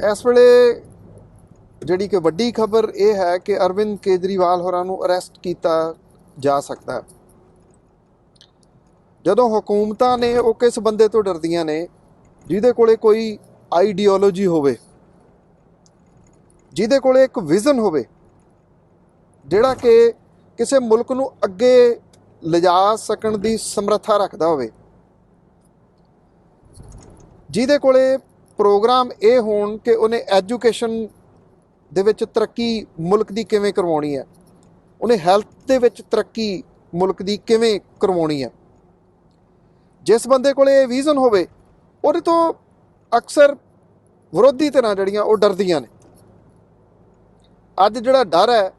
ਇਸ ਵੇਲੇ ਜਿਹੜੀ ਕਿ ਵੱਡੀ ਖਬਰ ਇਹ ਹੈ ਕਿ ਅਰਵਿੰਦ ਕੇਜਰੀਵਾਲ ਹੋਰਾਂ ਨੂੰ ਅਰੈਸਟ ਕੀਤਾ ਜਾ ਸਕਦਾ ਹੈ। ਜਦੋਂ ਹਕੂਮਤਾਂ ਨੇ ਉਹ ਕਿਸ ਬੰਦੇ ਤੋਂ ਡਰਦੀਆਂ ਨੇ, ਜਿਹਦੇ ਕੋਲੇ ਕੋਈ ਆਈਡੀਓਲੋਜੀ ਹੋਵੇ, ਜਿਹਦੇ ਕੋਲੇ ਇੱਕ ਵਿਜ਼ਨ ਹੋਵੇ, ਜਿਹੜਾ ਕਿ ਕਿਸੇ ਮੁਲਕ ਨੂੰ ਅੱਗੇ ਲਿਜਾ ਸਕਣ ਦੀ ਸਮਰੱਥਾ ਰੱਖਦਾ ਹੋਵੇ, ਜਿਹਦੇ ਕੋਲੇ ਪ੍ਰੋਗਰਾਮ ਇਹ ਹੋਣ ਕਿ ਉਹਨੇ ਐਜੂਕੇਸ਼ਨ ਦੇ ਵਿੱਚ ਤਰੱਕੀ ਮੁਲਕ ਦੀ ਕਿਵੇਂ ਕਰਵਾਉਣੀ ਹੈ? ਉਹਨੇ ਹੈਲਥ ਦੇ ਵਿੱਚ ਤਰੱਕੀ ਮੁਲਕ ਦੀ ਕਿਵੇਂ ਕਰਵਾਉਣੀ ਹੈ? ਜਿਸ ਬੰਦੇ ਕੋਲੇ ਇਹ ਵਿਜ਼ਨ ਹੋਵੇ, ਉਹਦੇ ਤੋਂ ਅਕਸਰ ਵਿਰੋਧੀ ਧਿਰਾਂ ਜਿਹੜੀਆਂ ਉਹ ਡਰਦੀਆਂ ਨੇ। ਅੱਜ ਜਿਹੜਾ ਡਰ ਹੈ,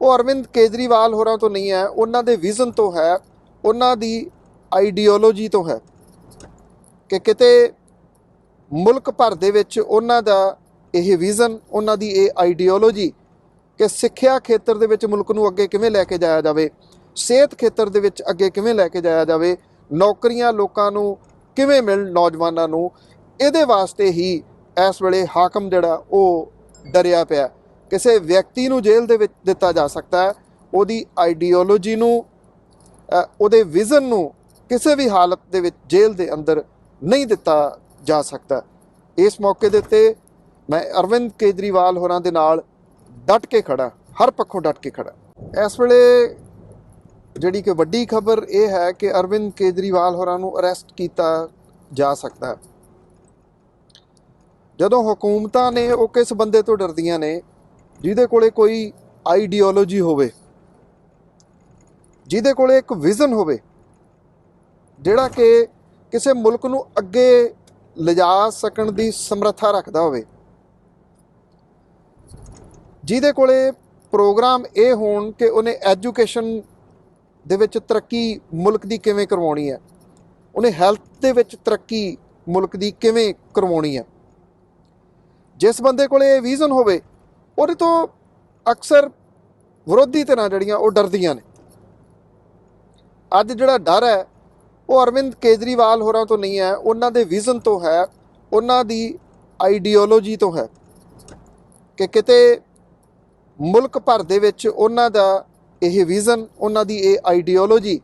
ਉਹ ਅਰਵਿੰਦ ਕੇਜਰੀਵਾਲ ਹੋਰਾਂ ਤੋਂ ਨਹੀਂ ਹੈ, ਉਹਨਾਂ ਦੇ ਵਿਜ਼ਨ ਤੋਂ ਹੈ, ਉਹਨਾਂ ਦੀ ਆਈਡੀਓਲੋਜੀ ਤੋਂ ਹੈ ਕਿ ਕਿਤੇ ਮੁਲਕ ਭਰ ਦੇ ਵਿੱਚ ਉਹਨਾਂ ਦਾ ਇਹ ਵਿਜ਼ਨ ਉਹਨਾਂ ਦੀ ਇਹ ਆਈਡੀਓਲੋਜੀ ਕਿ ਸਿੱਖਿਆ ਖੇਤਰ ਦੇ ਵਿੱਚ ਮੁਲਕ ਨੂੰ ਅੱਗੇ ਕਿਵੇਂ ਲੈ ਕੇ ਜਾਇਆ ਜਾਵੇ, ਸਿਹਤ ਖੇਤਰ ਦੇ ਵਿੱਚ ਅੱਗੇ ਕਿਵੇਂ ਲੈ ਕੇ ਜਾਇਆ ਜਾਵੇ, ਨੌਕਰੀਆਂ ਲੋਕਾਂ ਨੂੰ ਕਿਵੇਂ ਮਿਲਣ ਨੌਜਵਾਨਾਂ ਨੂੰ, ਇਹਦੇ ਵਾਸਤੇ ਹੀ ਇਸ ਵੇਲੇ ਹਾਕਮ ਜਿਹੜਾ ਉਹ ਡਰਿਆ ਪਿਆ। ਕਿਸੇ ਵਿਅਕਤੀ ਨੂੰ ਜੇਲ੍ਹ ਦੇ ਵਿੱਚ ਦਿੱਤਾ ਜਾ ਸਕਦਾ ਹੈ, ਉਹਦੀ ਆਈਡੀਓਲੋਜੀ ਨੂੰ ਉਹਦੇ ਵਿਜ਼ਨ ਨੂੰ ਕਿਸੇ ਵੀ ਹਾਲਤ ਦੇ ਵਿੱਚ ਜੇਲ੍ਹ ਦੇ ਅੰਦਰ ਨਹੀਂ ਦਿੱਤਾ ਜਾ ਸਕਦਾ ਇਸ ਮੌਕੇ ਦੇ ਉੱਤੇ ਮੈਂ ਅਰਵਿੰਦ ਕੇਜਰੀਵਾਲ ਹੋਰਾਂ ਦੇ ਨਾਲ ਡਟ ਕੇ ਖੜਾ ਹਰ ਪੱਖੋਂ ਡਟ ਕੇ ਖੜਾ ਇਸ ਵੇਲੇ ਜਿਹੜੀ ਕਿ ਵੱਡੀ ਖਬਰ ਇਹ ਹੈ ਕਿ ਅਰਵਿੰਦ ਕੇਜਰੀਵਾਲ ਹੋਰਾਂ ਨੂੰ ਅਰੈਸਟ ਕੀਤਾ ਜਾ ਸਕਦਾ ਹੈ। ਜਦੋਂ ਹਕੂਮਤਾਂ ਨੇ ਉਹ ਕਿਸ ਬੰਦੇ ਤੋਂ ਡਰਦੀਆਂ ਨੇ, ਜਿਹਦੇ ਕੋਲੇ ਕੋਈ ਆਈਡੀਓਲੋਜੀ ਹੋਵੇ, ਜਿਹਦੇ ਕੋਲੇ ਇੱਕ ਵਿਜ਼ਨ ਹੋਵੇ, ਜਿਹੜਾ ਕਿ ਕਿਸੇ ਮੁਲਕ ਨੂੰ ਅੱਗੇ ਲਿਜਾ ਸਕਣ ਦੀ ਸਮਰੱਥਾ ਰੱਖਦਾ ਹੋਵੇ। ਜਿਹਦੇ ਕੋਲੇ ਪ੍ਰੋਗਰਾਮ ਇਹ ਹੋਣ ਕਿ ਉਹਨੇ ਐਜੂਕੇਸ਼ਨ ਦੇ ਵਿੱਚ ਤਰੱਕੀ ਮੁਲਕ ਦੀ ਕਿਵੇਂ ਕਰਵਾਉਣੀ ਹੈ, ਉਹਨੇ ਹੈਲਥ ਦੇ ਵਿੱਚ ਤਰੱਕੀ ਮੁਲਕ ਦੀ ਕਿਵੇਂ ਕਰਵਾਉਣੀ ਹੈ। ਜਿਸ ਬੰਦੇ ਕੋਲੇ ਇਹ ਵਿਜ਼ਨ ਹੋਵੇ, ਉਹਦੇ ਤੋਂ ਅਕਸਰ ਵਿਰੋਧੀ ਧਿਰਾਂ ਜਿਹੜੀਆਂ ਉਹ ਡਰਦੀਆਂ ਨੇ। ਅੱਜ ਜਿਹੜਾ ਡਰ ਹੈ ਉਹ ਅਰਵਿੰਦ ਕੇਜਰੀਵਾਲ ਹੋਰਾਂ ਤੋਂ ਨਹੀਂ ਹੈ, ਉਹਨਾਂ ਦੇ ਵਿਜ਼ਨ ਤੋਂ ਹੈ, ਉਹਨਾਂ ਦੀ ਆਈਡੀਓਲੋਜੀ ਤੋਂ ਹੈ ਕਿ ਕਿਤੇ ਮੁਲਕ ਭਰ ਦੇ ਵਿੱਚ ਉਹਨਾਂ ਦਾ ਇਹ ਵਿਜ਼ਨ, ਉਹਨਾਂ ਦੀ ਇਹ ਆਈਡੀਓਲੋਜੀ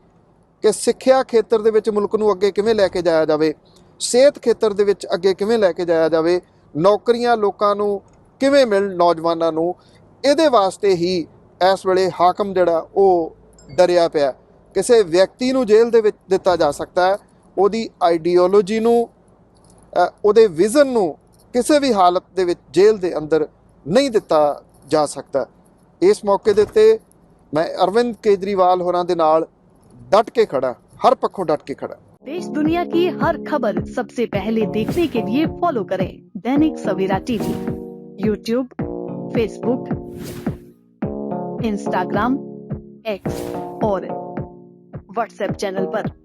ਕਿ ਸਿੱਖਿਆ ਖੇਤਰ ਦੇ ਵਿੱਚ ਮੁਲਕ ਨੂੰ ਅੱਗੇ ਕਿਵੇਂ ਲੈ ਕੇ ਜਾਇਆ ਜਾਵੇ, ਸਿਹਤ ਖੇਤਰ ਦੇ ਵਿੱਚ ਅੱਗੇ ਕਿਵੇਂ ਲੈ ਕੇ ਜਾਇਆ ਜਾਵੇ, ਨੌਕਰੀਆਂ ਲੋਕਾਂ ਨੂੰ ਕਿਵੇਂ ਮਿਲਣ ਨੌਜਵਾਨਾਂ ਨੂੰ, ਇਹਦੇ ਵਾਸਤੇ ਹੀ ਇਸ ਵੇਲੇ ਹਾਕਮ ਜਿਹੜਾ ਉਹ ਡਰਿਆ ਪਿਆ। ਕਿਸੇ ਵਿਅਕਤੀ ਨੂੰ ਜੇਲ੍ਹ ਦੇ ਵਿੱਚ ਦਿੱਤਾ ਜਾ ਸਕਦਾ ਹੈ ਉਹਦੀ ਆਈਡੀਓਲੋਜੀ ਨੂੰ ਅ, ਉਹਦੇ ਵਿਜ਼ਨ ਨੂੰ ਕਿਸੇ ਵੀ ਹਾਲਤ ਦੇ ਵਿੱਚ ਜੇਲ੍ਹ ਦੇ ਅੰਦਰ ਨਹੀਂ ਦਿੱਤਾ ਜਾ ਸਕਦਾ ਇਸ ਮੌਕੇ ਦੇ ਉੱਤੇ ਮੈਂ ਅਰਵਿੰਦ ਕੇਜਰੀਵਾਲ ਹੋਰਾਂ ਦੇ ਨਾਲ ਡਟ ਕੇ ਖੜਾ ਹਰ ਪੱਖੋਂ ਡਟ ਕੇ ਖੜਾ देश दुनिया की हर खबर सबसे पहले देखने के लिए फॉलो करें Dainik Savera TV YouTube Facebook Instagram X और व्हाट्सएप चैनल पर।